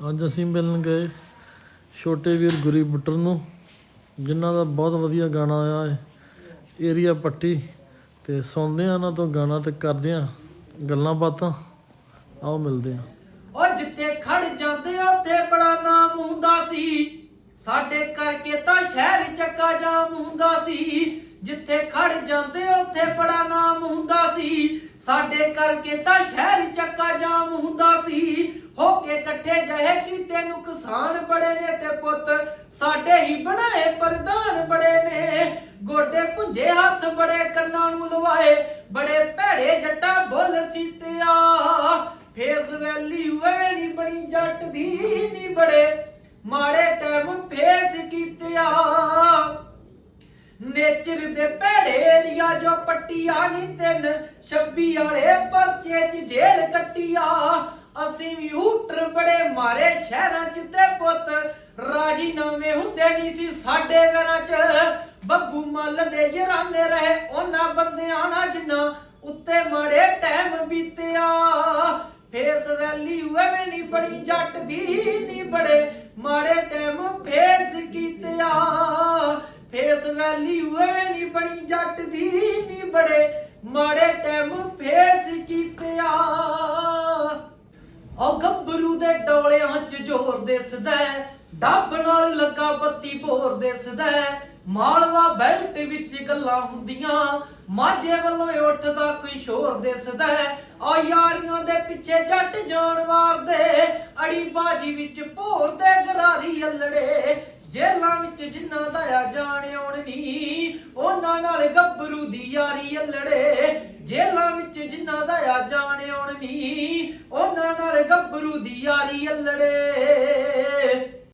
ਅੱਜ ਅਸੀਂ ਮਿਲਣ ਗਏ ਛੋਟੇ ਵੀਰ ਗੁਰੀ ਬੁੱਟਰ ਨੂੰ, ਜਿਨ੍ਹਾਂ ਦਾ ਬਹੁਤ ਵਧੀਆ ਗਾਣਾ ਆਇਆ ਹੈ, ਏਰੀਆ ਪੱਟੀ। ਤੇ ਸੁਣਦੇ ਆ ਉਹਨਾਂ ਤੋਂ ਗਾਣਾ ਤੇ ਕਰਦੇ ਆ ਗੱਲਾਂ ਬਾਤਾਂ। ਆਓ ਮਿਲਦੇ ਆ ਉਹ ਜਿੱਥੇ ਖੜ ਜਾਂਦੇ ਉੱਥੇ ਬੜਾ ਨਾਮ ਹੁੰਦਾ ਸੀ। ਸਾਡੇ ਕਰਕੇ ਤਾਂ ਸ਼ਹਿਰ ਚੱਕਾ ਜਾਮ ਹੁੰਦਾ ਸੀ। ਜਿੱਥੇ ਖੜ ਜਾਂਦੇ ਉੱਥੇ ਬੜਾ ਨਾਮ ਹੁੰਦਾ ਸੀ। ਸਾਡੇ ਕਰਕੇ ਤਾਂ ਸ਼ਹਿਰ ਚੱਕਾ ਜਾਮ ਹੁੰਦਾ ਸੀ। ਹੋ ਕੇ ਇਕੱਠੇ ਜਹੇ ਕੀਤੇ ਨੁਕਸਾਨ ਬੜੇ ਨੇ ਤੇ ਪੁੱਤ, ਸਾਡੇ ਹੀ ਬਣਾਏ ਪ੍ਰਧਾਨ ਬੜੇ ਨੇ। ਗੋਡੇ ਪੁੰਝੇ ਹੱਥ ਬੜੇ ਕੰਨਾਂ ਨੂੰ ਲਵਾਏ, ਬੜੇ ਭੈੜੇ ਜੱਟਾ ਬੁੱਲ ਸੀਤਿਆ। ਫੇਸ ਵੈਲੀ ਐਵੇਂ ਨਹੀਂ ਬਣੀ, ਜੱਟ ਦੀ ਨਹੀਂ ਬੜੇ। ਮਾੜੇ ਟਾਈਮ ਫੇਸ ਕੀਤਿਆ। ਨੇਚਰ ਦੇ ਭੈੜੇ ਏਰੀਆ ਜੋ ਪੱਟੀਆਂ ਨਹੀਂ ਤਿੰਨ 26 ਵਾਲੇ ਪਰਚੇ ਚ ਜੇਲ੍ਹ ਕੱਟਿਆ। ਅਸੀਂ ਵੀ ਹੂਟਰ ਬੜੇ ਮਾਰੇ ਸ਼ਹਿਰਾਂ ਚ ਤੇ ਪੁੱਤ, ਰਾਜੀਨਾਮੇ ਹੁੰਦੇ ਨਹੀਂ ਸੀ ਸਾਡੇ ਘਰਾਂ ਚ। ਬੱਬੂ ਮੱਲ ਦੇ ਯਰਾਨੇ ਰਹੇ ਉਹਨਾਂ ਬੰਦਿਆਂ ਨਾਲ ਜਿੰਨਾ ਉੱਤੇ ਮਾੜੇ ਟਾਈਮ ਬੀਤਿਆ। ਫੇਸ ਵੈਲੀ ਐਵੇਂ ਨਹੀਂ ਬੜੀ ਜੱਟ ਦੀ ਨਹੀਂ ਬੜੇ ਵੈਲੀ ਵੈਲਿਊ ਨਹੀਂ ਬਣੀ, ਜੱਟ ਦੀ ਨਹੀਂ ਬੜੇ ਮਾੜੇ ਟਾਈਮ ਫੇਸ ਕੀਤਿਆ। ਉਹ ਗੱਭਰੂ ਦੇ ਡੋਲਿਆਂ 'ਚ ਜ਼ੋਰ ਦਿਸਦਾ ਡੱਬ ਨਾਲ ਲੱਗਾ ਬੱਤੀ ਬੋਰ ਦਿਸਦਾ ਮਾਲਵਾ ਬੈਲਟ ਵਿੱਚ ਗੱਲਾਂ ਹੁੰਦੀਆਂ, ਮਾਝੇ ਵੱਲੋਂ ਉੱਠਦਾ ਕੋਈ ਸ਼ੋਰ ਦਿਸਦਾ ਹੈ। ਆ ਯਾਰੀਆਂ ਦੇ ਪਿੱਛੇ ਜੱਟ ਜਾਨਵਾਰ ਦੇ ਅੜੀ ਬਾਜੀ ਵਿੱਚ ਭੋਰ ਦੇ ਗਰਾਰੀ ਅਲੜੇ। ਜੇਲਾਂ ਵਿੱਚ ਜਿੰਨਾ ਦਾ ਆ ਜਾਣ ਯਾਰੀ ਅਲੜੇ ਜੇਲਾਂ ਵਿੱਚ ਜਿਨ੍ਹਾਂ ਦਾ ਆ ਜਾਣ ਆਉਣ ਨਹੀਂ ਉਹਨਾਂ ਨਾਲ ਗੱਭਰੂ ਦੀ ਯਾਰੀ ਅਲੜੇ।